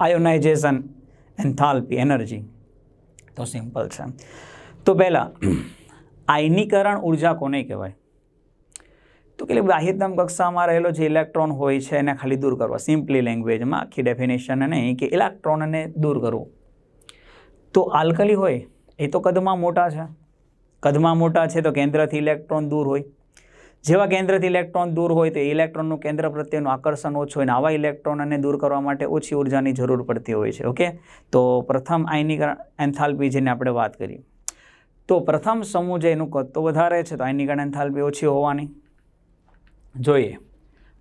Ionisation enthalpy energy તો simple છે. તો પહેલાં, આયનીકરણ ઊર્જા કોને કહેવાય? તો કે બાહ્યતમ કક્ષામાં રહેલો જે ઇલેક્ટ્રોન હોય છે, એને ખાલી દૂર કરવા. સિમ્પલી લેંગ્વેજમાં આખી ડેફિનેશન નહીં કે ઇલેક્ટ્રોનને દૂર કરવું. તો આલ્કલી હોય, એ તો કદમાં મોટા છે. કદમાં મોટા છે તો કેન્દ્રથી ઇલેક્ટ્રોન દૂર હોય. જેવા કેન્દ્રથી ઇલેક્ટ્રોન દૂર હોય તો ઇલેક્ટ્રોનનું કેન્દ્ર પ્રત્યેનું આકર્ષણ ઓછું હોય અને આવા ઇલેક્ટ્રોનને દૂર કરવા માટે ઓછી ઉર્જાની જરૂર પડતી હોય છે, ઓકે? તો પ્રથમ આયનીકરણ એન્થાલ્પી જેને આપણે વાત કરી. તો પ્રથમ સમૂહ જે એનું કદ તો વધારે છે, તો આયનીકરણ એન્થાલ્પી ઓછી હોવાની. જોઈએ.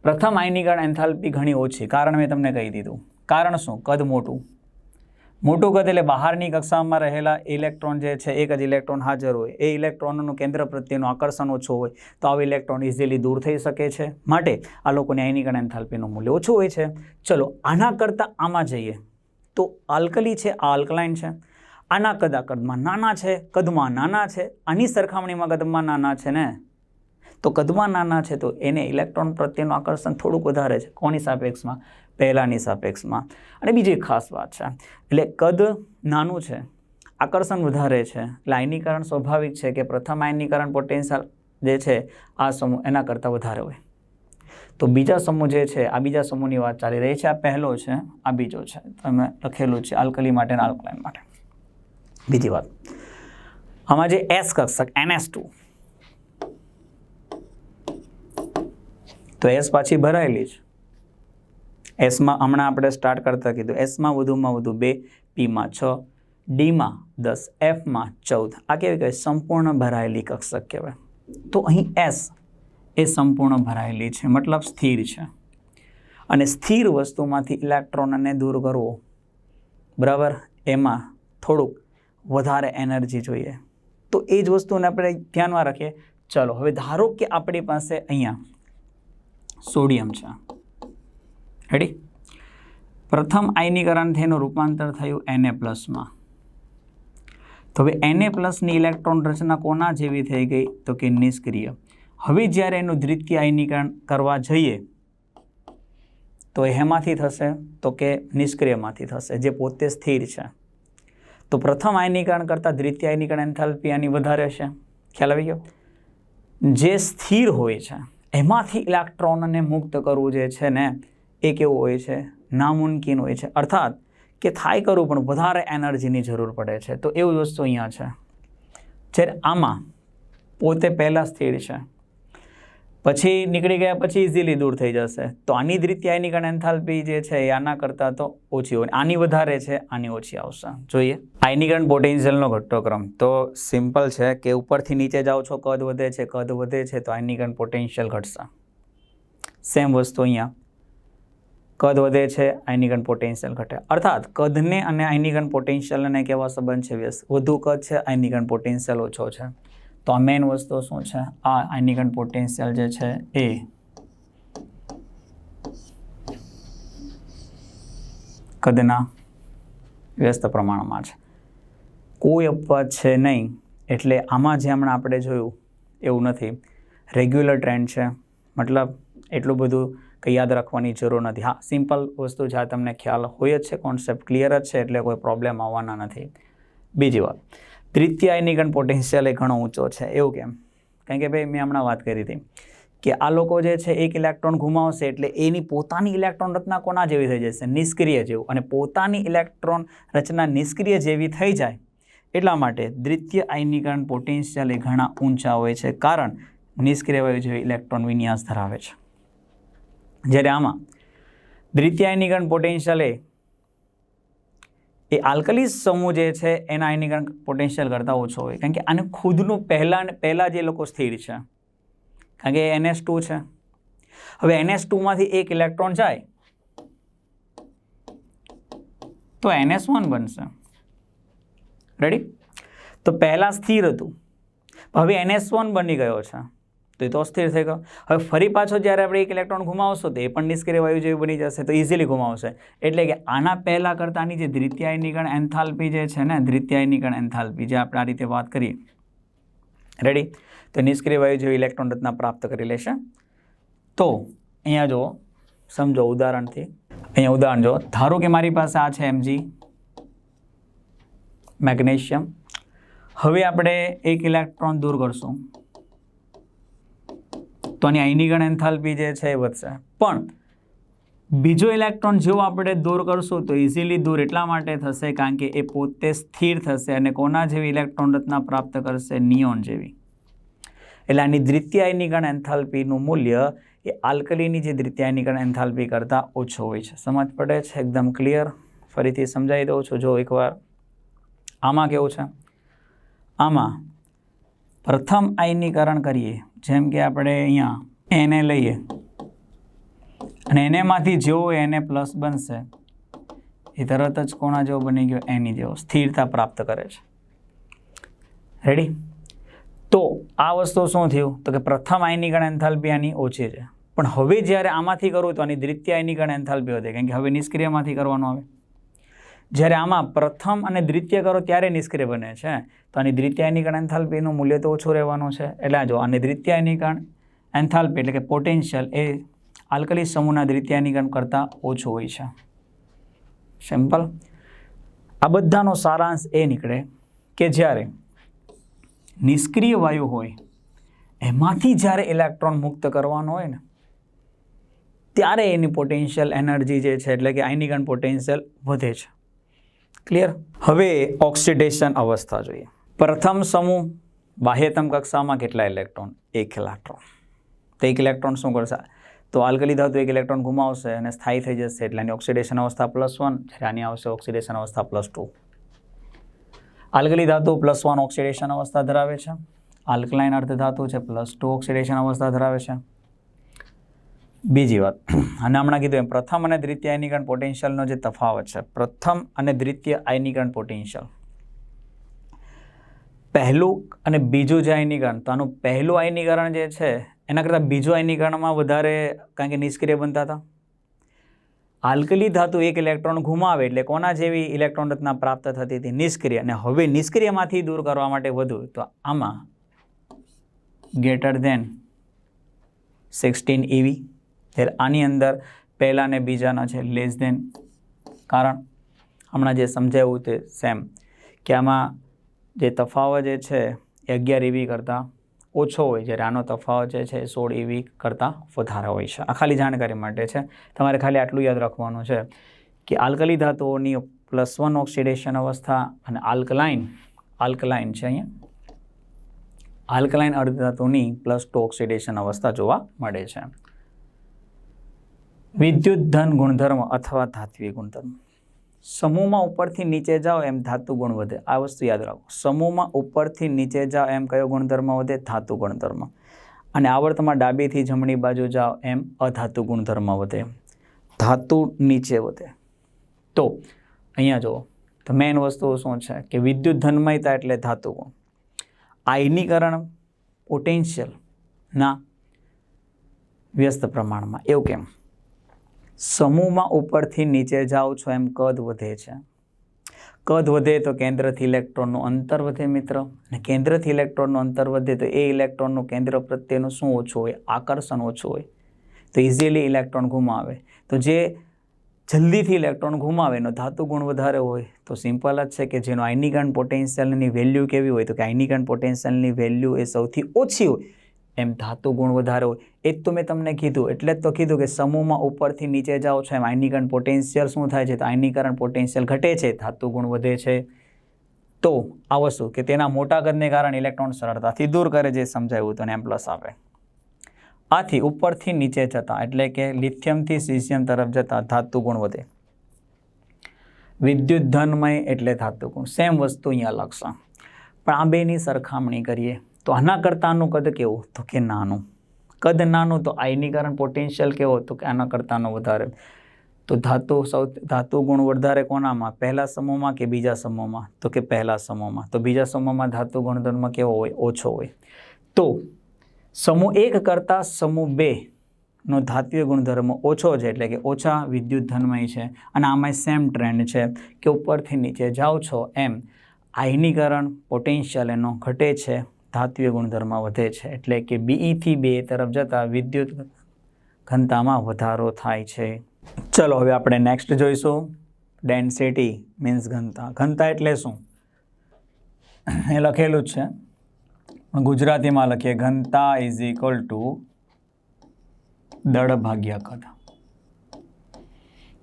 પ્રથમ આયનીકરણ એન્થાલ્પી ઘણી ઓછી, કારણ મેં તમને કહી દીધું. કારણ શું? કદ મોટું. મોટું કદ એટલે બહારની કક્ષામાં રહેલા ઇલેક્ટ્રોન જે છે, એક જ ઇલેક્ટ્રોન હાજર હોય. એ ઇલેક્ટ્રોનનું કેન્દ્ર પ્રત્યેનું આકર્ષણ ઓછું હોય, તો આવી ઇલેક્ટ્રોન ઇઝીલી દૂર થઈ શકે છે. માટે આ લોકોને લોકોની આયનીકરણ એન્થાલ્પીનું મૂલ્ય ઓછું હોય છે. ચલો, આના કરતાં આમાં જઈએ. તો આલ્કલી છે, આ આલ્કલાઇન છે. આના કદા કદમાં નાના છે? કદમાં નાના છે? આની સરખામણીમાં કદમાં નાના છે ને? તો કદમાં નાના છે તો એને ઇલેક્ટ્રોન પ્રત્યેનું આકર્ષણ થોડુંક વધારે છે. કોની સાપેક્ષમાં? પહેલાંની સાપેક્ષમાં. અને બીજી એક ખાસ વાત છે. એટલે કદ નાનું છે, આકર્ષણ વધારે છે એટલે આયનીકરણ સ્વાભાવિક છે કે પ્રથમ આયનીકરણ પોટેન્શિયલ જે છે, આ સમૂહ એના કરતાં વધારે હોય. તો બીજા સમૂહ જે છે, આ બીજા સમૂહની વાત ચાલી રહી છે. આ પહેલો છે, આ બીજો છે. તમે લખેલું છે આલ્કલી માટે અને આલ્કલાઇન માટે. બીજી વાત. આમાં જે એસ કક્ષક એનએસ ટુ તો એસ પાછી ભરાયેલી છે એસમાં હમણાં આપણે સ્ટાર્ટ કરતા કીધું. એસમાં વધુમાં વધુ બે, પીમાં છ, ડીમાં દસ, એફમાં ચૌદ. આ કેવી કહેવાય? સંપૂર્ણ ભરાયેલી કક્ષક કહેવાય. તો અહીં એસ એ સંપૂર્ણ ભરાયેલી છે. મતલબ સ્થિર છે. અને સ્થિર વસ્તુમાંથી ઇલેક્ટ્રોનને દૂર કરવો. બરાબર? એમાં થોડુંક વધારે એનર્જી જોઈએ. તો એ જ વસ્તુને આપણે ધ્યાનમાં રાખીએ. ચલો, હવે ધારો કે આપણી પાસે અહીંયા સોડિયમ છે. રેડી પ્રથમ આયનીકરણથી એનું રૂપાંતર થયું એને પ્લસમાં તો હવે એને પ્લસની ઇલેક્ટ્રોન રચના કોના જેવી થઈ ગઈ? તો કે નિષ્ક્રિય. હવે જ્યારે એનું દ્વિતીય આયનીકરણ કરવા જઈએ, તો એમાંથી થશે? તો કે નિષ્ક્રિયમાંથી થશે, જે પોતે સ્થિર છે. તો પ્રથમ આયનીકરણ કરતાં દ્વિતીય આયનીકરણ એન્થાલ્પી આની વધારે છે. ખ્યાલ આવી ગયો? જે સ્થિર હોય છે, એમાંથી ઇલેક્ટ્રોનને મુક્ત કરવું જે છે ને એ કેવું હોય છે? નામુમકિન હોય છે. અર્થાત કે થાય કરવું પણ વધારે એનર્જીની જરૂર પડે છે. તો એવું વસ્તુ અહીંયા છે. જ્યારે આમાં પોતે પહેલાં સ્થિર છે. પછી નીકળી ગયા, પછી ઇઝીલી દૂર થઈ જશે. તો આની જ દ્વિતીય કારણે એન્થાલ્પી જે છે એ આના કરતાં તો ઓછી હોય. આની વધારે છે, આની ઓછી આવશે. જોઈએ. આયનીકરણ પોટેન્શિયલનો ઘટોક્રમ તો સિમ્પલ છે કે ઉપરથી નીચે જાઓ છો, કદ વધે છે, કદ વધે છે, તો આયનીકરણ પોટેન્શિયલ ઘટશે. સેમ વસ્તુ અહીંયા. કદ વધે છે, આયનીકરણ પોટેન્શિયલ ઘટે. અર્થાત, કદને અને આયનીકરણ પોટેન્શિયલને કેવા સંબંધ છે વ્યસ્ત વધુ કદ છે, આયનીકરણ પોટેન્શિયલ ઓછો છે. તો આ મેઇન વસ્તુ શું છે? આ આયનીકરણ પોટેન્શિયલ જે છે એ કદના વ્યસ્ત પ્રમાણમાં છે. કોઈ અપવાદ છે નહીં, એટલે આમાં જે હમણાં આપણે જોયું એવું નથી. રેગ્યુલર ટ્રેન્ડ છે. મતલબ, એટલું બધું કંઈ યાદ રાખવાની જરૂર નથી. હા, સિમ્પલ વસ્તુ છે તમને ખ્યાલ હોય જ છે કોન્સેપ્ટ ક્લિયર જ છે, એટલે કોઈ પ્રોબ્લેમ આવવાના નથી. બીજી વાત તૃતીય આયનીકરણ પોટેન્શિયલ એ ઘણો ઊંચો છે. એવું કેમ? કારણ કે ભાઈ, મેં હમણાં વાત કરી હતી કે આ લોકો જે છે, એક ઇલેક્ટ્રોન ગુમાવશે એટલે એની પોતાની ઇલેક્ટ્રોન રચના કોના જેવી થઈ જશે? નિષ્ક્રિય જેવું. અને પોતાની ઇલેક્ટ્રોન રચના નિષ્ક્રિય જેવી થઈ જાય એટલા માટે દ્વિતીય આયનીકરણ પોટેન્શિયલ એ ઘણા ઊંચા હોય છે. કારણ, નિષ્ક્રિય વાયુ જેવી ઇલેક્ટ્રોન વિન્યાસ ધરાવે છે. જ્યારે આમાં દ્વિતીય આયનીકરણ પોટેન્શિયલ એ એ આલ્કલીસ સમૂહ જે છે, એના આયનીકરણ પોટેન્શિયલ કરતાં ઓછો હોય. કારણ કે આને ખુદનું પહેલાં પહેલાં જે લોકો સ્થિર છે, કારણ કે એનએસ ટુ છે. હવે એનએસ ટુમાંથી એક ઇલેક્ટ્રોન જાય, તો એનએસ વન બનશે. રેડી તો પહેલાં સ્થિર હતું. હવે એનએસ વન બની ગયો છે. તો એ તો અસ્થિર થઈ ગયો. હવે ફરી પાછો જ્યારે આપણે એક ઇલેક્ટ્રોન ગુમાવશો તો એ પણ નિષ્ક્રિય વાયુ જેવી બની જશે, તો ઇઝીલી ગુમાવશે. એટલે કે આના પહેલાં કરતાંની જે દ્વિતીય આયનીકરણ એન્થાલ્પી જે છે ને દ્વિતીય આયનીકરણ એન્થાલ્પી, જે આપણે આ રીતે વાત કરીએ. રેડી તો નિષ્ક્રિય વાયુ જેવી ઇલેક્ટ્રોન રચના પ્રાપ્ત કરી લેશે. તો અહીંયા જો સમજો ઉદાહરણથી. અહીંયા ઉદાહરણ જો ધારો કે મારી પાસે આ છે એમજી મેગ્નેશિયમ. હવે આપણે એક ઇલેક્ટ્રોન દૂર કરશું. તો આની આયનીકરણ એન્થાલ્પી જે છે એ વધશે. પણ બીજો ઇલેક્ટ્રોન જેવો આપણે દૂર કરશું તો ઇઝીલી દૂર એટલા માટે થશે કારણ કે એ પોતે સ્થિર થશે અને કોના જેવી ઇલેક્ટ્રોન રચના પ્રાપ્ત કરશે? નિયોન જેવી. એટલે આની દ્વિતીય આયનીકરણ એન્થાલ્પીનું મૂલ્ય એ આલ્કલીની જે દ્વિતીય આયનીકરણ એન્થાલ્પી કરતાં ઓછો હોય છે. સમજ પડે છે? એકદમ ક્લિયર ફરીથી સમજાવી દઉં છું જો એકવાર. આમાં કેવું છે? આમાં પ્રથમ આયનીકરણ કરીએ. જેમ કે આપણે અહીંયા એને લઈએ. અને એનેમાંથી જેવો એને પ્લસ બનશે, એ તરત જ કોણા જેવો બની ગયો, એની જેવો સ્થિરતા પ્રાપ્ત કરે છે. રેડી તો આ વસ્તુ શું થયું? તો કે પ્રથમ આયનીકરણ એન્થાલ્પી આની ઓછી છે. પણ હવે જ્યારે આમાંથી કરું તો આની દ્વિતીય આયનીકરણ એન્થાલ્પી વધે. કારણ કે હવે નિષ્ક્રિયમાંથી કરવાનું આવે. જ્યારે આમાં પ્રથમ અને દ્વિતીય કરો ત્યારે નિષ્ક્રિય બને છે. તો આની દ્વિતીય આયનીકરણ એન્થાલ્પીનું મૂલ્ય તો ઓછું રહેવાનું છે. એટલે જો આની દ્વિતીય આયનીકરણ એન્થાલ્પી એટલે કે પોટેન્શિયલ એ આલ્કલી સમૂહના દ્વિતીય આયનીકરણ કરતાં ઓછું હોય છે. સિમ્પલ. આ બધાનો સારાંશ એ નીકળે કે જ્યારે નિષ્ક્રિય વાયુ હોય, એમાંથી જ્યારે ઇલેક્ટ્રોન મુક્ત કરવાનો હોય ને, ત્યારે એની પોટેન્શિયલ એનર્જી જે છે, એટલે કે આયનીકરણ પોટેન્શિયલ વધે છે. ક્લિયર હવે ઓક્સિડેશન અવસ્થા જોઈએ. પ્રથમ સમૂહ બાહ્યતમ કક્ષામાં કેટલા ઇલેક્ટ્રોન? એક ઇલેક્ટ્રોન. તો એક ઇલેક્ટ્રોન શું કરશે? તો આલ્કલી ધાતુ એક ઇલેક્ટ્રોન ગુમાવશે અને સ્થાયી થઈ જશે એટલે આની ઓક્સિડેશન અવસ્થા પ્લસ વન જ્યારે આની આવશે ઓક્સિડેશન અવસ્થા પ્લસ ટુ આલ્કલી ધાતુ પ્લસ વન ઓક્સિડેશન અવસ્થા ધરાવે છે. આલ્કલાઇન અર્ધ ધાતુ છે પ્લસ ટુ ઓક્સિડેશન અવસ્થા ધરાવે છે. બીજી વાત. અને હમણાં કીધું એમ, પ્રથમ અને દ્વિતીય આયનીકરણ પોટેન્શિયલનો જે તફાવત છે, પ્રથમ અને દ્વિતીય આયનીકરણ પોટેન્શિયલ પહેલું અને બીજું જે આયનીકરણ, તો આનું પહેલું આયનીકરણ જે છે, એના કરતાં બીજું આયનીકરણમાં વધારે કારણ કે નિષ્ક્રિય બનતા હતા. આલ્કલી ધાતુ એક ઇલેક્ટ્રોન ગુમાવે એટલે કોના જેવી ઇલેક્ટ્રોન રચના પ્રાપ્ત થતી હતી? નિષ્ક્રિય. અને હવે નિષ્ક્રિયમાંથી દૂર કરવા માટે વધુ, તો આમાં ગ્રેટર ધેન સિક્સટીન ઇવી ત્યારે આની અંદર પહેલા ને બીજાના છે લેસ દેન કારણ હમણાં જે સમજાવ્યું તે સેમ કે આમાં જે તફાવત જે છે એ અગિયાર ઇવી કરતાં ઓછો હોય જ્યારે આનો તફાવત જે છે એ સોળ ઇવી કરતાં વધારે હોય છે. આ ખાલી જાણકારી માટે છે. તમારે ખાલી આટલું યાદ રાખવાનું છે કે આલ્કલી ધાતુઓની પ્લસ વન ઓક્સિડેશન અવસ્થા અને આલ્કલાઇન આલ્કલાઇન છે અહીંયા. આલ્કલાઇન અર્ધધાતુની પ્લસ ટુ ઓક્સિડેશન અવસ્થા જોવા મળે છે. વિદ્યુત ધન ગુણધર્મ અથવા ધાત્વીય ગુણધર્મ. સમૂહમાં ઉપરથી નીચે જાઓ એમ ધાતુ ગુણ વધે. આ વસ્તુ યાદ રાખો. સમૂહમાં ઉપરથી નીચે જાઓ એમ કયો ગુણધર્મ વધે? ધાતુ ગુણધર્મ. અને આવર્તમાં ડાબીથી જમણી બાજુ જાઓ એમ અધાતુ ગુણધર્મ વધે. ધાતુ નીચે વધે. તો અહીંયા જુઓ. તો મેઇન વસ્તુ શું છે? કે વિદ્યુત ધનમયતા એટલે ધાતુ ગુણ. આયનીકરણ પોટેન્શિયલના વ્યસ્ત પ્રમાણમાં. એવું કેમ? સમૂહમાં ઉપરથી નીચે જાઓ છો એમ કદ વધે છે. કદ વધે તો કેન્દ્રથી ઇલેક્ટ્રોનનું અંતર વધે મિત્ર. અને કેન્દ્રથી ઇલેક્ટ્રોનનું અંતર વધે તો એ ઇલેક્ટ્રોનનું કેન્દ્ર પ્રત્યેનું શું ઓછું હોય? આકર્ષણ ઓછું હોય. તો ઇઝીલી ઇલેક્ટ્રોન ગુમાવે. તો જે જલ્દીથી ઇલેક્ટ્રોન ગુમાવે, એનો ધાતુ ગુણ વધારે હોય, તો સિમ્પલ જ છે કે જેનો આયનીકરણ પોટેન્શિયલની વેલ્યુ કેવી હોય? તો કે આયનીકરણ પોટેન્શિયલની વેલ્યુ એ સૌથી ઓછી હોય. એમ ધાતુ ગુણ વધારે હોય. એ જ તો મેં તમને કીધું. એટલે જ તો કીધું કે સમૂહમાં ઉપરથી નીચે જાઓ છો એમ. આયનીકરણ પોટેન્શિયલ શું થાય છે? તો આયનીકરણ પોટેન્શિયલ ઘટે છે. ધાતુ ગુણ વધે છે. તો આ વસ્તુ કે તેના મોટા કદને કારણે ઇલેક્ટ્રોન સરળતાથી દૂર કરે જે સમજાવ્યું તો એમ પ્લસ આપે. આથી ઉપરથી નીચે જતા, એટલે કે લિથિયમથી સિઝિયમ તરફ જતા ધાતુ ગુણ વધે. વિદ્યુત ધનમય એટલે ધાતુ ગુણ. સેમ વસ્તુ અહીંયા લખશે. પણ આ બેની સરખામણી કરીએ. તો આના કરતાં આનું કદ કેવું? તો કે નાનું. કદ નાનું તો આયનીકરણ પોટેન્શિયલ કેવો? તો કે આના કરતાંનો વધારે. તો ધાતુ સૌ, ધાતુ ગુણ વધારે કોનામાં? પહેલા સમૂહમાં કે બીજા સમૂહમાં? તો કે પહેલા સમૂહમાં. તો બીજા સમૂહમાં ધાતુ ગુણધર્મ કેવો હોય? ઓછો હોય. તો સમૂહ એક કરતાં સમૂહ બે નો ધાત્વીય ગુણધર્મ ઓછો છે એટલે કે ઓછા વિદ્યુત ધનમય છે અને આમાં સેમ ટ્રેન્ડ છે કે ઉપરથી નીચે જાઓ છો એમ આયનીકરણ પોટેન્શિયલ એનો ઘટે છે. ધાત્વીય ગુણધર્મ વધે છે એટલે કે બીઈથી બે તરફ જતાં વિદ્યુત ઘનતામાં વધારો થાય છે. ચલો, હવે આપણે નેક્સ્ટ જોઈશું. ડેન્સિટી મીન્સ ઘનતા. ઘનતા એટલે શું? એ લખેલું જ છે. પણ ગુજરાતીમાં લખીએ, ઘનતા ઇઝ ઇક્વલ ટુ દળ ભાગ્યા કદ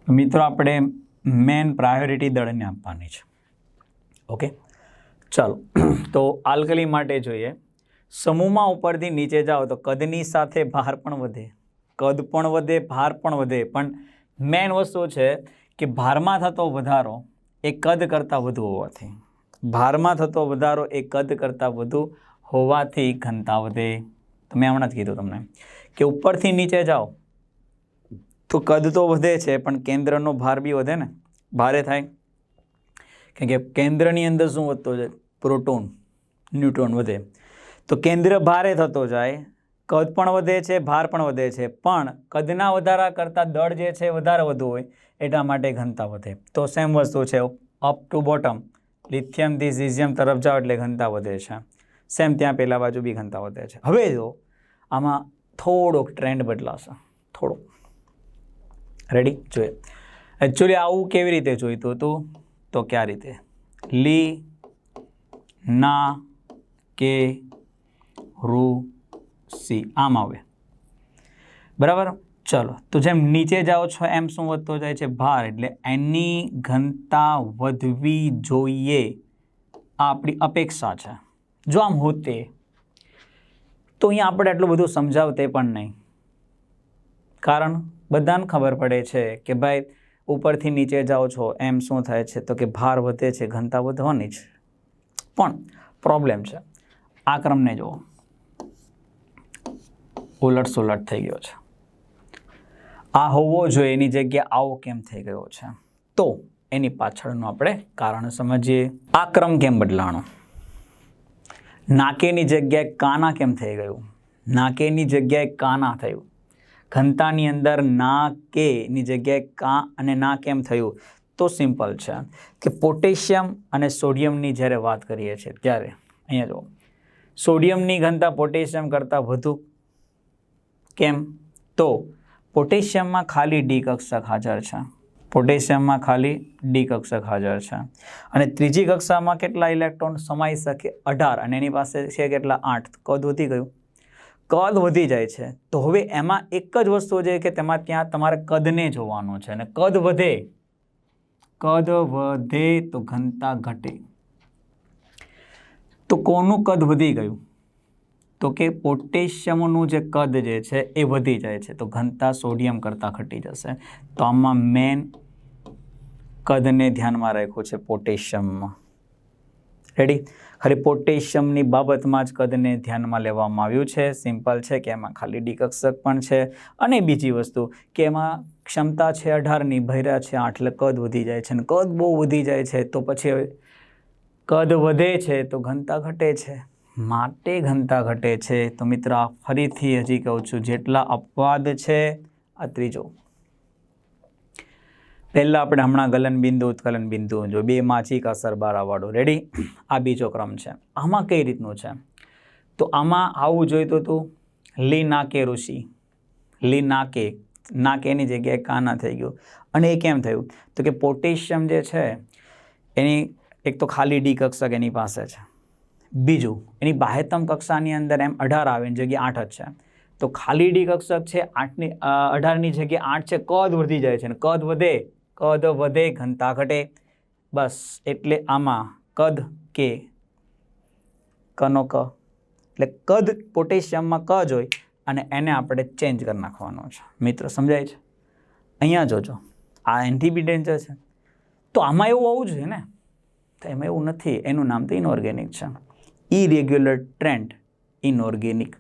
મિત્રો, આપણે મેન પ્રાયોરિટી દળને આપવાની છે. ઓકે ચાલો, તો આલ્કલી માટે જોઈએ. સમૂહમાં ઉપરથી નીચે જાઓ તો કદની સાથે ભાર પણ વધે. કદ પણ વધે, ભાર પણ વધે. પણ મેઇન વસ્તુ છે કે ભારમાં થતો વધારો એ કદ કરતાં વધુ હોવાથી. ભારમાં થતો વધારો એ કદ કરતાં વધુ હોવાથી ઘનતા વધે. તો મેં હમણાં જ કીધું તમને. કે ઉપરથી નીચે જાઓ તો કદ તો વધે છે, પણ કેન્દ્રનો ભાર બી વધે ને? ભારે થાય. કેમ કે કેન્દ્રની અંદર શું વધતો જાય? પ્રોટોન, ન્યુટ્રોન વધે. તો કેન્દ્ર ભારે થતો જાય, કદ પણ વધે છે, ભાર પણ વધે છે, પણ કદના વધારા કરતાં દળ જે છે વધારે વધુ હોય એટલા માટે ઘનતા વધે. તો સેમ વસ્તુ છે અપ ટુ બોટમ લિથિયમથી ઝીઝિયમ તરફ જાઓ એટલે ઘનતા વધે છે. સેમ ત્યાં પેલા બાજુ બી ઘનતા વધે છે. હવે જો, આમાં થોડોક ટ્રેન્ડ બદલાશે. થોડો રેડી જોઈએ. એકચ્યુઅલી આવું કેવી રીતે જોઈતું હતું? તો કયા રીતે. લી ના, કે, રૂ, સી. આમ આવે. બરાબર? ચલો. તો જેમ નીચે જાઓ છો, એમ શું વધતો જાય છે? ભાર. એટલે એની ઘનતા વધવી જોઈએ. આ આપણી અપેક્ષા છે. જો આમ હોતે તો અહીંયા આપણે આટલું બધું સમજાવતે પણ નહીં. કારણ બધાને ખબર પડે છે કે ભાઈ, ઉપરથી નીચે જાઓ છો, એમ શું થાય છે? તો કે ભાર વધે છે, ઘનતા વધવાની જ. પણ પ્રોબ્લેમ છે. આ ક્રમને જુઓ. ઉલટ સુલટ થઈ ગયો છે. આ હોવો જોઈએ, એની જગ્યાએ આવો કેમ થઈ ગયો છે? તો એની પાછળનું આપણે કારણ સમજીએ. આ ક્રમ કેમ બદલાણો? નાકેની જગ્યાએ કાના કેમ થઈ ગયું? નાકેની જગ્યાએ કાના થયું. ઘનતાની અંદર ના કે ની જગ્યાએ કા અને ના કેમ થયું? તો સિમ્પલ છે. કે પોટેશિયમ અને સોડિયમની જ્યારે વાત કરીએ છીએ ત્યારે, અહીંયા જુઓ. સોડિયમની ઘનતા પોટેશિયમ કરતાં વધુ કેમ? તો પોટેશિયમમાં ખાલી ડી કક્ષક હાજર છે. પોટેશિયમમાં ખાલી ડી કક્ષક હાજર છે. અને ત્રીજી કક્ષામાં કેટલા ઇલેક્ટ્રોન સમાઈ શકે? અઢાર. અને એની પાસે છે કેટલા? આઠ. કદ વધી ગયું. કદ વધી જાય છે. તો હવે એમાં એક જ વસ્તુ છે કે તેમાં ત્યાં તમારે કદને જોવાનું છે. અને કદ વધે કદ વધે તો ઘનતા ઘટે. તો કોનું કદ વધી ગયું? તો કે પોટેશિયમનું જે કદ જે છે એ વધી જાય છે. તો ઘનતા સોડિયમ કરતાં ઘટી જશે. તો આમાં મેન કદને ધ્યાનમાં રાખ્યું છે પોટેશિયમમાં. રેડી ખાલી પોટેશિયમની બાબતમાં જ કદને ધ્યાનમાં લેવામાં આવ્યું છે. સિમ્પલ છે કે એમાં ખાલી ડીકક્ષક પણ છે. અને બીજી વસ્તુ કે એમાં ક્ષમતા છે અઢારની ભર્યા છે આઠ, એટલે કદ વધી જાય છે અને કદ બહુ વધી જાય છે, તો પછી કદ વધે છે, તો ઘનતા ઘટે છે. માટે ઘનતા ઘટે છે. તો મિત્ર ફરીથી હજી કહું છું, જેટલા અપવાદ છે, આ ત્રીજો. પહેલાં આપણે હમણાં ગલન બિંદુ, ઉત્કલન બિંદુ જો બે માછીક અસર બારાવાળો. રેડી આ બીજો ક્રમ છે. આમાં કઈ રીતનું છે? તો આમાં આવું જોઈતું હતું. લી નાકે ઋષિ. લી નાકે નાકેની જગ્યાએ કાના થઈ ગયું. અને એ કેમ થયું? તો કે પોટેશિયમ જે છે, એની એક તો ખાલી ડી કક્ષક એની પાસે છે. બીજું, એની બાહ્યતમ કક્ષાની અંદર એમ અઢાર આવે, એની જગ્યાએ આઠ જ છે. તો ખાલી ડી કક્ષક છે, આઠની અઢારની જગ્યાએ આઠ છે, કદ વધી જાય છે. અને કદ વધે કદ વધે, ઘનતા ઘટે. બસ, એટલે આમાં કદ કે કનો ક એટલે કદ પોટેશિયમમાં ક જ હોય અને એને આપણે ચેન્જ કરી નાખવાનો છે. મિત્રો, સમજાય છે? અહીંયા જોજો. આ એન્ટીબી ડેન્જર છે. તો આમાં એવું હોવું જોઈએ ને? તો એમાં એવું નથી. એનું નામ તો ઇનઓર્ગેનિક છે. ઇરેગ્યુલર ટ્રેન્ડ ઇનઓર્ગેનિક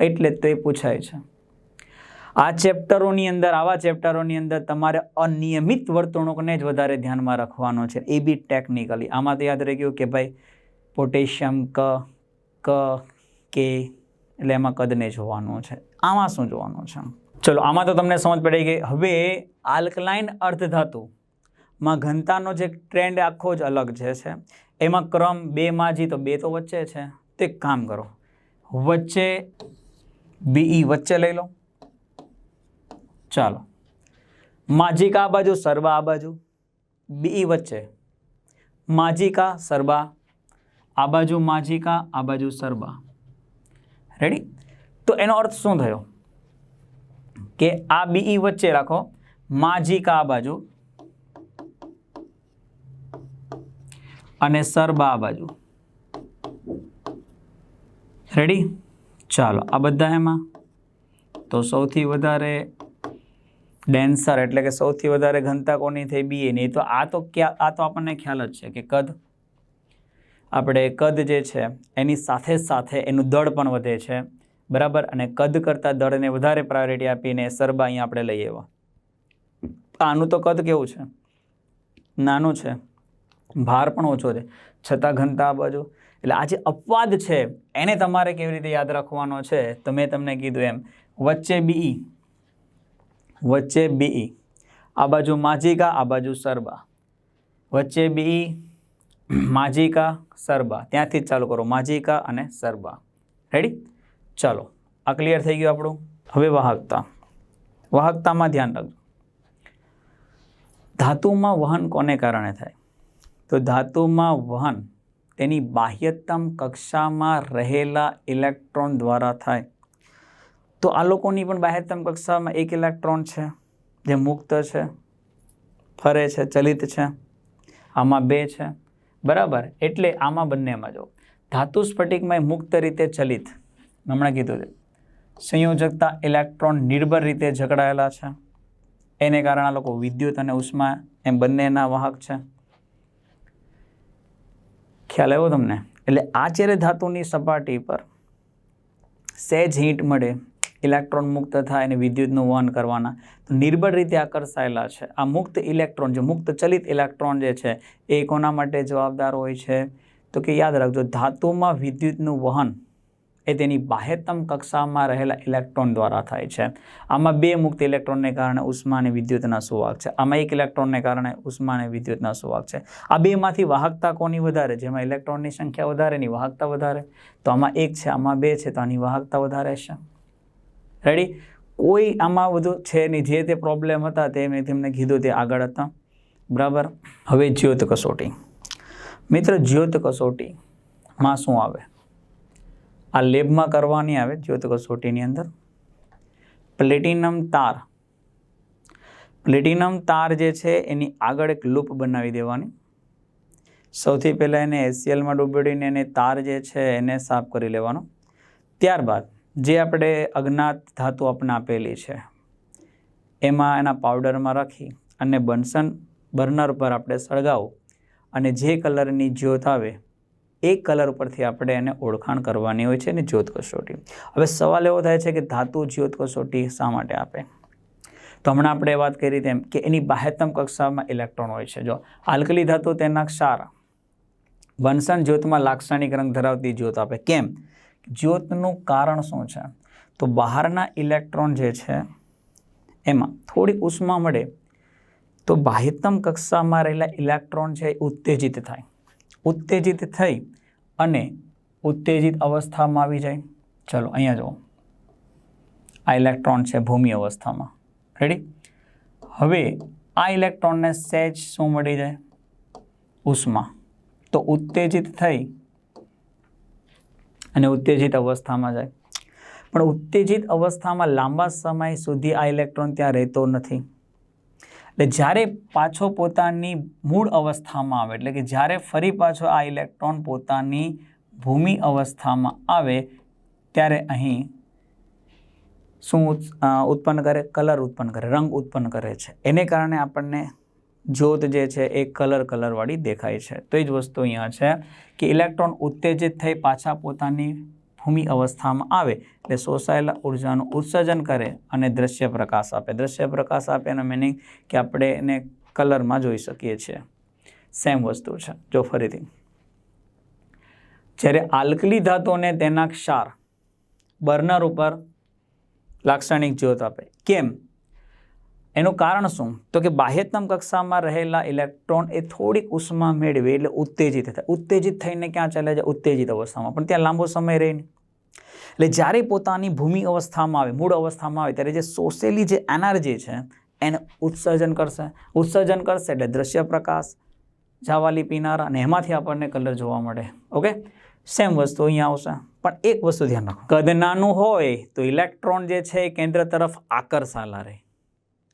એટલે તો પૂછાય છે. આ ચેપ્ટરોની અંદર, આવા ચેપ્ટરોની અંદર તમારે અનિયમિત વર્તણૂકને જ વધારે ધ્યાનમાં રાખવાનો છે. એ બી ટેકનિકલી આમાં તો યાદ રહી ગયું કે ભાઈ, પોટેશિયમ ક ક, કે એટલે એમાં કદને જોવાનું છે? આમાં શું જોવાનું છે? ચલો, આમાં તો તમને સમજ પડી ગઈ. હવે આલ્કલાઇન અર્ધધાતુમાં ઘનતાનો જે ટ્રેન્ડ આખો જ અલગ જે છે, એમાં ક્રમ બેમાં જી તો બે તો વચ્ચે છે. તે કામ કરો. વચ્ચે બીઈ વચ્ચે લઈ લો. ચાલો. માજિકા આ બાજુ, સરબા આ બાજુ. બી વચ્ચે. માજિકા, સરબા. આ બાજુ માજિકા, આ બાજુ સરબા. રેડી તો એનો અર્થ શું થયો? કે આ બી વચ્ચે રાખો માજિકા આ બાજુ અને સરબા આ બાજુ. રેડી ચાલો, આ બધા એમાં? તો સૌથી વધારે ડેન્સર એટલે કે સૌથી વધારે ઘનતા કોની થઈ બી એની તો આ તો ક્યાં આ તો આપણને ખ્યાલ જ છે કે કદ આપણે કદ જે છે, એની સાથે સાથે એનું દળ પણ વધે છે. બરાબર? અને કદ કરતાં દળને વધારે પ્રાયોરિટી આપીને સરબા અહીંયા આપણે લઈએ આવ્યા. આનું તો કદ કેવું છે? નાનું છે. ભાર પણ ઓછો છે. છતાં ઘનતા આ બાજુ. એટલે આ જે અપવાદ છે, એને તમારે કેવી રીતે યાદ રાખવાનો છે? તો મેં તમને કીધું એમ, વચ્ચે બીઈ વચ્ચે બીઈ આ બાજુ માજિકા આ બાજુ સરબા. વચ્ચે બીઈ માજિકા સરબા. ત્યાંથી જ ચાલુ કરો. માજિકા અને સરબા. રેડી ચાલો. આ ક્લિયર થઈ ગયું આપણું? હવે વાહકતા. વાહકતામાં ધ્યાન રાખજો. ધાતુમાં વહન કોને કારણે થાય? તો ધાતુમાં વહન તેની બાહ્યતમ કક્ષામાં રહેલા ઇલેક્ટ્રોન દ્વારા થાય. તો આ લોકોની પણ બાહ્યતમ કક્ષામાં એક ઇલેક્ટ્રોન છે, જે મુક્ત છે, ફરે છે, ચલિત છે, આમાં બે છે. બરાબર? એટલે આમાં બંનેમાં જો ધાતુ સ્ફટિકમાં મુક્ત રીતે ચલિત. હમણાં કીધું છે. સંયોજકતા ઇલેક્ટ્રોન નિર્ભર રીતે જકડાયેલા છે. એને કારણે આ લોકો વિદ્યુત અને ઉષ્મા એમ બંનેના વાહક છે. ખ્યાલ આવ્યો તમને? એટલે આ જ્યારે ધાતુની સપાટી પર સહેજ હીટ મળે ઇલેક્ટ્રોન મુક્ત થાય અને વિદ્યુતનું વહન કરવાના. તો નિર્બળ રીતે આકર્ષાયેલા છે. આ મુક્ત ઇલેક્ટ્રોન જે મુક્ત ચલિત ઇલેક્ટ્રોન જે છે, એ કોના માટે જવાબદાર હોય છે? તો કે યાદ રાખજો, ધાતુમાં વિદ્યુતનું વહન એ તેની બાહ્યતમ કક્ષામાં રહેલા ઇલેક્ટ્રોન દ્વારા થાય છે. આમાં બે મુક્ત ઇલેક્ટ્રોનને કારણે ઉષ્મા અને વિદ્યુતના સુવાહક છે. આમાં એક ઇલેક્ટ્રોનને કારણે ઉષ્મા અને વિદ્યુતના સુવાહક છે. આ બેમાંથી વાહકતા કોની વધારે? જેમાં ઇલેક્ટ્રોનની સંખ્યા વધારે એની વાહકતા વધારે. તો આમાં એક છે, આમાં બે છે, તો આની વાહકતા વધારે છે રેડી કોઈ આમાં બધું છે નહીં. જે તે પ્રોબ્લેમ હતા તે મેં તેમને કીધું તે આગળ હતા. બરાબર? હવે જ્યોત કસોટી. મિત્ર, જ્યોત કસોટીમાં શું આવે? આ લેબમાં કરવાની આવે જ્યોત કસોટીની અંદર. પ્લેટિનમ તાર. પ્લેટિનમ તાર જે છે એની આગળ એક લૂપ બનાવી દેવાની. સૌથી પહેલાં એને એસીએલમાં ડૂબડીને એને તાર જે છે એને સાફ કરી લેવાનો. ત્યારબાદ જે આપણે અજ્ઞાત ધાતુ આપણે આપેલી છે, એમાં એના પાવડરમાં રાખી અને બનસન બર્નર પર આપણે સળગાવો અને જે કલરની જ્યોત આવે, એ કલર ઉપરથી આપણે એને ઓળખાણ કરવાની હોય છે અને જ્યોત કસોટી. હવે સવાલ એવો થાય છે કે ધાતુ જ્યોત કસોટી શા માટે આપે? તો હમણાં આપણે વાત કરી તેમ કે એની બાહ્યતમ કક્ષામાં ઇલેક્ટ્રોન હોય છે. જો આલ્કલી ધાતુ તેના ક્ષાર વંસન જ્યોતમાં લાક્ષણિક રંગ ધરાવતી જ્યોત આપે. કેમ? જ્યોતનું કારણ શું છે? તો બહારના ઇલેક્ટ્રોન જે છે, એમાં થોડીક ઉષ્મા મળે તો બાહ્યતમ કક્ષામાં રહેલા ઇલેક્ટ્રોન છે એ ઉત્તેજિત થાય. ઉત્તેજિત થઈ અને ઉત્તેજિત અવસ્થામાં આવી જાય. ચલો, અહીંયા જુઓ. આ ઇલેક્ટ્રોન છે ભૂમિ અવસ્થામાં. રેડી હવે આ ઇલેક્ટ્રોનને સહેજ શું મળી જાય? ઉષ્મા. તો ઉત્તેજિત થઈ અને ઉત્તેજિત અવસ્થામાં જાય. પણ ઉત્તેજિત અવસ્થામાં લાંબા સમય સુધી આ ઇલેક્ટ્રોન ત્યાં રહેતો નથી. એટલે જ્યારે પાછો પોતાની મૂળ અવસ્થામાં આવે, એટલે કે જ્યારે ફરી પાછો આ ઇલેક્ટ્રોન પોતાની ભૂમિ અવસ્થામાં આવે, ત્યારે અહીં શું ઉત્પન્ન કરે? કલર ઉત્પન્ન કરે, રંગ ઉત્પન્ન કરે છે. એને કારણે આપણને જ્યોત જે છે એ કલર કલરવાળી દેખાય છે. તો એ જ વસ્તુ અહીંયા છે કે ઇલેક્ટ્રોન ઉત્તેજિત થઈ પાછા પોતાની ભૂમિ અવસ્થામાં આવે એટલે શોષાયેલા ઉર્જાનું ઉત્સર્જન કરે અને દ્રશ્ય પ્રકાશ આપે. દ્રશ્ય પ્રકાશ આપે એનો મિનિંગ કે આપણે એને કલરમાં જોઈ શકીએ છીએ. સેમ વસ્તુ છે. જો ફરીથી. જ્યારે આલ્કલી ધાતુને તેના ક્ષાર, બર્નર ઉપર લાક્ષણિક જ્યોત આપે. કેમ? એનું કારણ શું? તો કે બાહ્યતમ કક્ષામાં રહેલા ઇલેક્ટ્રોન એ થોડીક ઉષ્મા મેળવે એટલે ઉત્તેજિત થાય. ઉત્તેજિત થઈને ક્યાં ચાલે જાય ઉત્તેજિત અવસ્થામાં. પણ ત્યાં લાંબો સમય રહે એટલે જ્યારે પોતાની ભૂમિ અવસ્થામાં આવે, મૂળ અવસ્થામાં આવે, ત્યારે જે શોષેલી જે એનર્જી છે, એને ઉત્સર્જન કરશે. ઉત્સર્જન કરશે એટલે દ્રશ્ય પ્રકાશ, જાવાલી પીનારા અને એમાંથી આપણને કલર જોવા મળે. ઓકે સેમ વસ્તુ અહીંયા આવશે. પણ એક વસ્તુ ધ્યાન રાખો. કદ નાનું હોય તો ઇલેક્ટ્રોન જે છે એ કેન્દ્ર તરફ આકર્ષાલા રહે.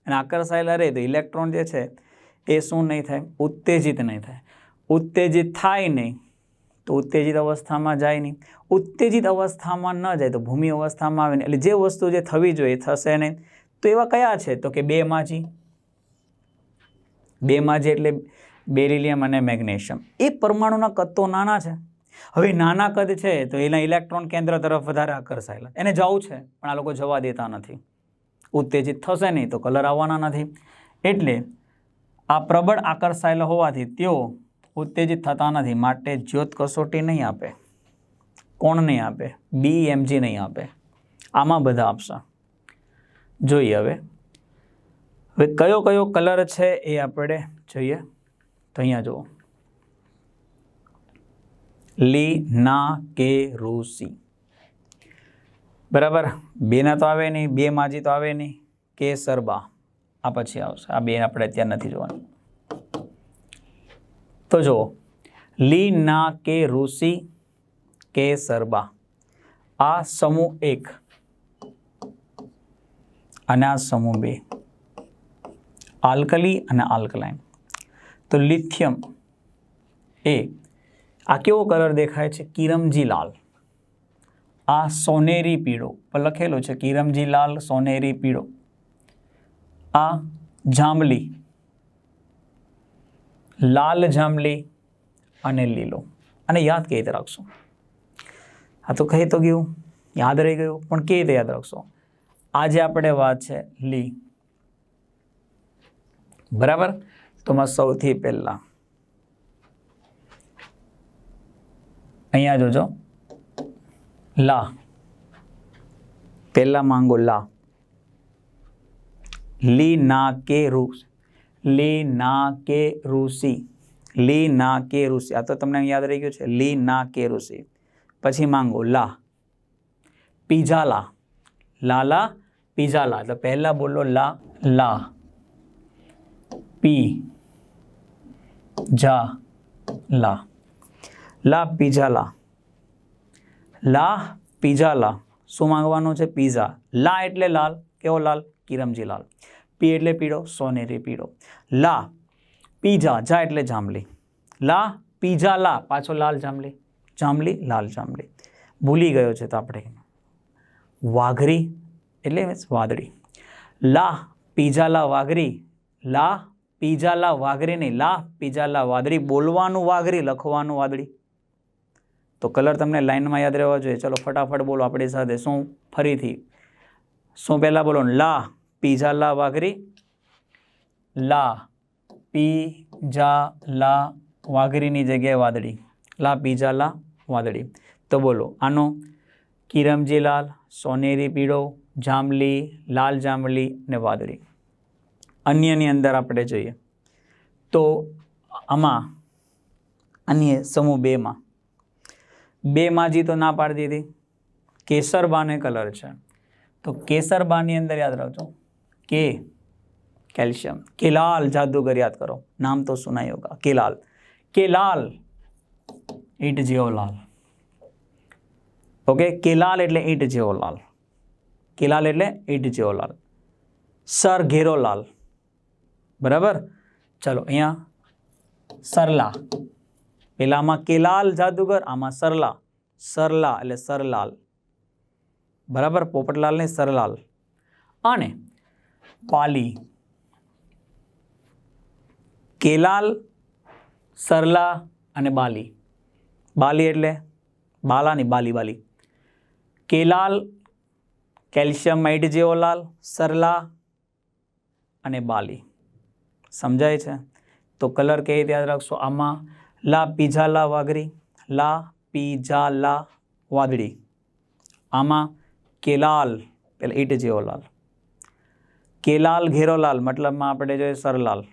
અને આકર્ષાયેલા રહે તો ઇલેક્ટ્રોન જે છે એ શું નહીં થાય? ઉત્તેજિત નહીં થાય. ઉત્તેજિત થાય નહીં તો ઉત્તેજિત અવસ્થામાં જાય નહીં. ઉત્તેજિત અવસ્થામાં ન જાય તો ભૂમિ અવસ્થામાં આવે નહીં. એટલે જે વસ્તુ જે થવી જોઈએ થશે નહીં. તો એવા કયા છે? તો કે બે માજી. બે માજી એટલે બેરિલિયમ અને મેગ્નેશિયમ. એ પરમાણુના કદ તો નાના છે. હવે નાના કદ છે તો એના ઇલેક્ટ્રોન કેન્દ્ર તરફ વધારે આકર્ષાયેલા. એને જવું છે, પણ આ લોકો જવા દેતા નથી. ઉત્તેજિત થશે નહીં તો કલર આવવાના નથી. એટલે આ પ્રબળ આકર્ષાયેલા હોવાથી તેઓ ઉત્તેજિત થતા નથી, માટે જ્યોત કસોટી નહીં આપે, કોણ નહીં આપે બી એમજી નહીં આપે. આમાં બધા આપશે. જોઈએ હવે. હવે કયો કયો કલર છે એ આપણે જોઈએ. તો અહીંયા જુઓ. લી ના કે રૂસી બરાબર? બેના તો આવે નહીં, બે માજી તો આવે નહીં. કે સરબા આ પછી આવશે. આ બે આપણે અત્યારે નથી જોવાનું. તો જુઓ. લી ના કે ઋષિ કે સરબા આ સમૂહ એક. અને આ સમૂહ બે. આલ્કલી અને આલ્કલાઇન. તો લિથિયમ એ. આ કેવો કલર દેખાય છે? કિરમજી લાલ આ સોનેરી પીળો પર લખેલો છે કિરમજી લાલ સોનેરી પીળો. આ જાંબલી, લાલ જાંબલી અને લીલો. અને યાદ કેવી રીતે રાખશો? આ તો કહી તો ગયું? યાદ રહી ગયું, પણ કેવી રીતે યાદ રાખશો? આજે આપણે વાત છે લી. બરાબર? તો સૌથી પહેલા. અહીંયા જોજો. લા પહેલા માંગો લા લી ના કે રૂસ લી ના કે રૂસી લી ના કે રૂસી આ તો તમને યાદ રહી ગયું છે? લી ના કે રૂસી। પછી માંગો લા। પીઝાલા લાલા પીઝાલા તો પહેલા બોલો લા લા। પી જા લા લા। પીઝાલા લા પીઝાલા શું માંગવાનું છે? પીઝા. લા એટલે લાલ. કેવો લાલ? કિરમજી લાલ. પી એટલે પીળો, સોનેરી પીળો. લા, પીઝા, જા એટલે જાંબલી. લા, પીઝા, લા. પાછો લાલ જાંબલી. જાંબલી, લાલ જાંબલી. ભૂલી ગયો છે તો આપણે. વાઘરી એટલે વાદળી. લા પીઝાલા વાઘરી. લા પીઝાલા વાઘરી નહીં. લા પીઝાલા વાદળી. બોલવાનું વાઘરી, લખવાનું વાદળી. તો કલર તમને લાઇનમાં યાદ રહેવા જોઈએ. ચલો ફટાફટ બોલો આપણી સાથે શું? ફરીથી. શું પહેલાં બોલો? લા પીઝાલા વાઘરી. લા પી જા લા વાઘરીની જગ્યાએ વાદળી. લા પીઝાલા વાદળી. તો બોલો, આનો કિરમજી લાલ સોનેરી પીળો, જાંબલી, લાલ જાંબલી ને વાદળી. અન્યની અંદર આપણે જોઈએ. તો આમાં, અન્ય સમૂહ બેમાં બે માજી તો ના પાડી દીધી. કેસરબાને કલર છે. તો કેસરબાની અંદર યાદ રાખજો. કે કેલ્શિયમ. કેલાલ જાદુગર યાદ કરો. નામ તો સુના યોગા કેલાલ કેલાલ ઈટ જેવો લાલ. ઓકે? કેલાલ એટલે ઈટ જેવો લાલ. કેલાલ એટલે ઈટ જેવો લાલ. સર ઘેરો લાલ. બરાબર? ચલો અહીંયા સરલા. પેલામાં કેલાલ જાદુગર, આમાં સરલા. સરલા એટલે સરલાલ. બરાબર? પોપટલાલ ને સરલાલ. અને પાલી. કેલાલ, સરલા અને બાલી. બાલી એટલે? બાલાની બાલી બાલી. કેલાલ, કેલ્શિયમ માઇટ જેવો લાલ, સરલા અને બાલી. સમજાય છે? તો કલર કઈ રીતે યાદ રાખશો? આમાં લા પીઝાલા વાઘરી, લા પીઝાલા વાદળી આમાં કેલાલ, પેલા ઈટ જેવો લાલ. કેલાલ ઘેરોલાલ મતલબમાં આપણે જોઈએ સરલાલ.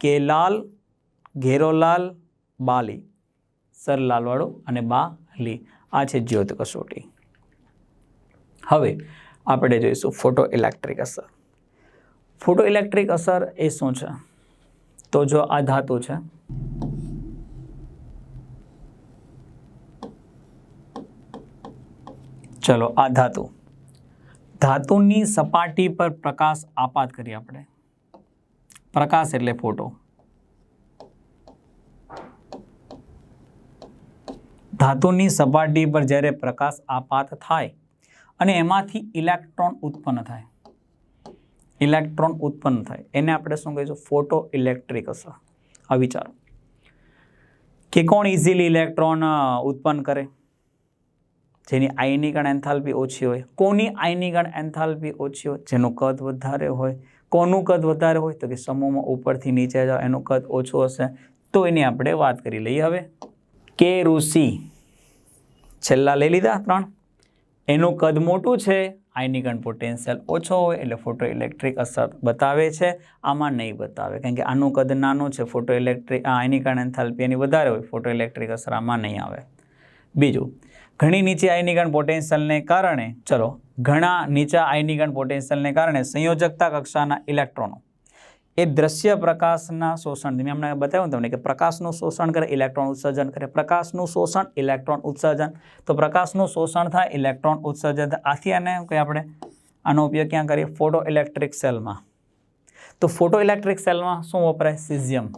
કેલાલ ઘેરોલાલ બાલી. સરલાલવાળું અને બાલી. આ છે જ્યોત કસોટી. હવે આપણે જોઈશું ફોટો ઇલેક્ટ્રિક અસર. ફોટો ઇલેક્ટ્રિક અસર એ શું છે? તો જો આ ધાતુ છે ચલો, આ ધાતુ. ધાતુની સપાટી પર પ્રકાશ આપાત કરીએ આપણે. પ્રકાશ એટલે ફોટો. ધાતુની સપાટી પર જ્યારે પ્રકાશ આપાત થાય અને એમાંથી ઇલેક્ટ્રોન ઉત્પન્ન થાય. ઇલેક્ટ્રોન ઉત્પન્ન થાય. એને આપણે શું કહીશું? ફોટો ઇલેક્ટ્રિક અસર આ વિચારો. કે કોણ ઇઝીલી ઇલેક્ટ્રોન ઉત્પન્ન કરે? જેની આયનીકરણ એન્થાલ્પી ઓછી હોય, કોની આયનીકરણ એન્થાલ્પી ઓછી હોય, જેનું કદ વધારે હોય, કોનું કદ વધારે હોય, તો કે સમૂહમાં ઉપરથી નીચે જાઓ, એનું કદ ઓછું હશે. તો એની આપણે વાત કરી લઈએ હવે. કે ઋષિ છેલ્લા લઈ લીધા ત્રણ. એનું કદ મોટું છે આયનીકરણ પોટેન્શિયલ ઓછો હોય, એટલે ફોટો ઇલેક્ટ્રિક અસર બતાવે છે. આમાં નહીં બતાવે, કારણ કે આનું કદ નાનું છે ફોટો ઇલેક્ટ્રિક આયનીકરણ એન્થાલ્પી એની વધારે હોય ફોટો ઇલેક્ટ્રિક અસર આમાં નહીં આવે. બીજું ઘણી નીચે આયનીકરણ પોટેન્શિયલને કારણે, ચલો, ઘણા નીચા આયનીકરણ પોટેન્શિયલને કારણે સંયોજકતા કક્ષાના ઇલેક્ટ્રોનો. એ દ્રશ્ય પ્રકાશના શોષણ, મેં હમણાં બતાવ્યું તમને કે પ્રકાશનું શોષણ કરે, ઇલેક્ટ્રોન ઉત્સર્જન કરે. પ્રકાશનું શોષણ, ઇલેક્ટ્રોન ઉત્સર્જન. તો પ્રકાશનું શોષણ થાય, ઇલેક્ટ્રોન ઉત્સર્જન આથી આને કંઈ આપણે? આનો ઉપયોગ ક્યાં કરીએ? ફોટો ઇલેક્ટ્રિક સેલમાં. તો ફોટો ઇલેક્ટ્રિક સેલમાં શું વપરાય? સિઝિયમ.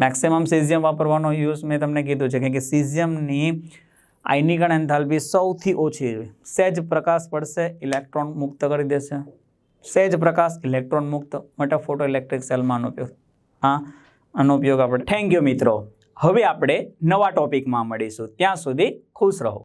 મેક્સિમમ સિઝિયમ વાપરવાનો યુઝ મેં તમને કીધું છે કે સિઝિયમની આયનિકણ એન્થાલ્પી સૌથી ઓછી સહેજ પ્રકાશ પડશે, ઇલેક્ટ્રોન મુક્ત કરી દેશે. સહેજ પ્રકાશ, ઇલેક્ટ્રોન મુક્ત. માટે ફોટો ઇલેક્ટ્રિક સેલમાં ઉપયોગ. હા, આનો ઉપયોગ આપણે થેન્ક યુ મિત્રો. હવે આપણે નવા ટોપિકમાં મળીશું. ત્યાં સુધી ખુશ રહો.